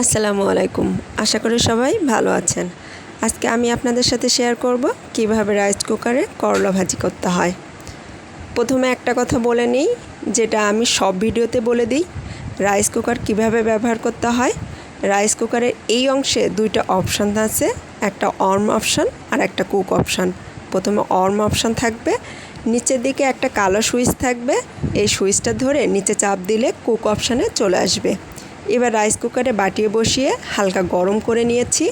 আসসালামু আলাইকুম। আশা করি সবাই ভালো আছেন। আজকে আমি আপনাদের সাথে শেয়ার করব কীভাবে রাইস কুকারে করলা ভাজি করতে হয়। প্রথমে একটা কথা বলে নিই, যেটা আমি সব ভিডিওতে বলে দিই রাইস কুকার কীভাবে ব্যবহার করতে হয়। রাইস কুকারের এই অংশে দুইটা অপশান আছে, একটা অর্ম অপশান আর একটা কুক অপশান প্রথমে অর্ম অপশান থাকবে, নিচের দিকে একটা কালো সুইচ থাকবে, এই সুইচটা ধরে নিচে চাপ দিলে কুক অপশানে চলে আসবে। এবার রাইস কুকারে বাটিয়ে বসিয়ে হালকা গরম করে নিয়েছি।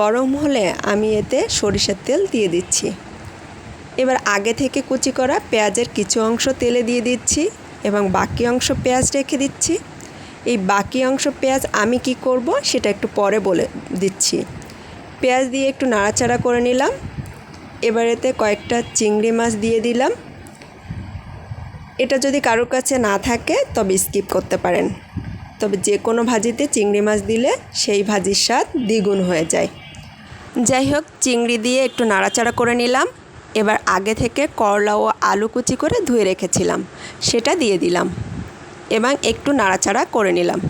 গরম হলে আমি এতে সরিষার তেল দিয়ে দিচ্ছি। এবার আগে থেকে কুচি করা পেঁয়াজের কিছু অংশ তেলে দিয়ে দিচ্ছি এবং বাকি অংশ পেঁয়াজ রেখে দিচ্ছি। এই বাকি অংশ পেঁয়াজ আমি কি করব সেটা একটু পরে বলে দিচ্ছি। পেঁয়াজ দিয়ে একটু নাড়াচাড়া করে নিলাম। এবার এতে কয়েকটা চিংড়ি মাছ দিয়ে দিলাম। এটা যদি কারোর কাছে না থাকে তবে স্কিপ করতে পারেন। তবে যে কোনো ভাজিতে চিংড়ি মাছ দিলে সেই ভাজির স্বাদ দ্বিগুণ হয়ে যায়। যাই হোক, চিংড়ি দিয়ে একটু নাড়াচাড়া করে নিলাম। এবার আগে থেকে করলা ও আলু কুচি করে ধুয়ে রেখেছিলাম। সেটা দিয়ে দিলাম। এবং একটু নাড়াচাড়া করে নিলাম।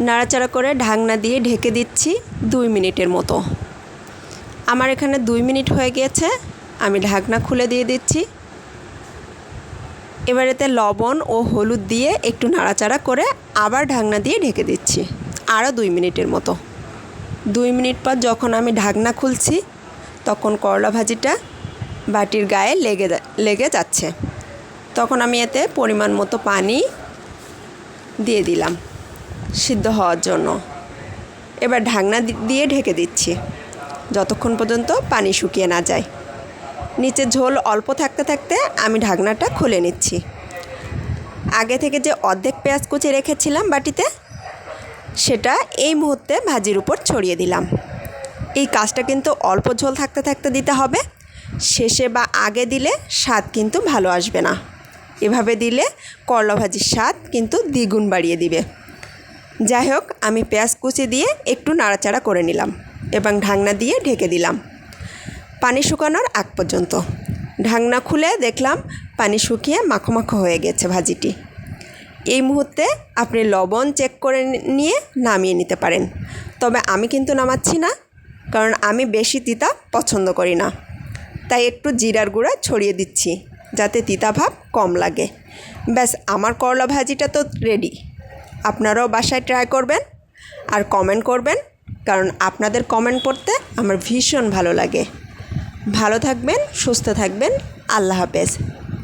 নাড়াচাড়া করে ঢাকনা দিয়ে ঢেকে দিচ্ছি দুই মিনিটের মতো। আমার এখানে দুই মিনিট হয়ে গিয়েছে। আমি ঢাকনা খুলে দিয়ে দিচ্ছি। এবার এতে লবণ ও হলুদ দিয়ে একটু নাড়াচাড়া করে আবার ঢাকনা দিয়ে ঢেকে দিচ্ছি, আরও দুই মিনিটের মতো। দুই মিনিট পর যখন আমি ঢাকনা খুলছি, তখন করলা ভাজিটা বাটির গায়ে লেগে লেগে যাচ্ছে। তখন আমি এতে পরিমাণ মতো পানি দিয়ে দিলাম সিদ্ধ হওয়ার জন্য। এবার ঢাকনা দিয়ে ঢেকে দিচ্ছি, যতক্ষণ পর্যন্ত পানি শুকিয়ে না যায়। নিচে ঝোল অল্প থাকতে থাকতে আমি ঢাকনাটা খুলে নিচ্ছি। আগে থেকে যে অর্ধেক পেঁয়াজ কুচি রেখেছিলাম বাটিতে, সেটা এই মুহূর্তে ভাজির উপর ছড়িয়ে দিলাম। এই কাজটা কিন্তু অল্প ঝোল থাকতে থাকতে দিতে হবে। শেষে বা আগে দিলে স্বাদ কিন্তু ভালো আসবে না। এভাবে দিলে করলা ভাজির স্বাদ কিন্তু দ্বিগুণ বাড়িয়ে দিবে। যাই হোক, আমি পেঁয়াজ কুচি দিয়ে একটু নাড়াচাড়া করে নিলাম এবং ঢাকনা দিয়ে ঢেকে দিলাম। পানি শুকানোর আগ পর্যন্ত। ঢাকনা খুলে দেখলাম পানি শুকিয়ে মাখো মাখো হয়ে গেছে ভাজিটি। এই মুহূর্তে আপনি লবণ চেক করে নিয়ে নামিয়ে নিতে পারেন। তবে আমি কিন্তু নামাচ্ছি না, কারণ আমি বেশি তিতা পছন্দ করি না। তাই একটু জিরার গুঁড়া ছড়িয়ে দিচ্ছি, যাতে তিতা ভাব কম লাগে। ব্যাস, আমার করলা ভাজিটা তো রেডি আপনারাও বাসায় ট্রাই করবেন আর কমেন্ট করবেন, কারণ আপনাদের কমেন্ট পড়তে আমার ভীষণ ভালো লাগে। ভালো থাকবেন সুস্থ থাকবেন। আল্লাহ হাফেজ।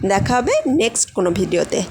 দেখা হবে নেক্সট কোনো ভিডিওতে।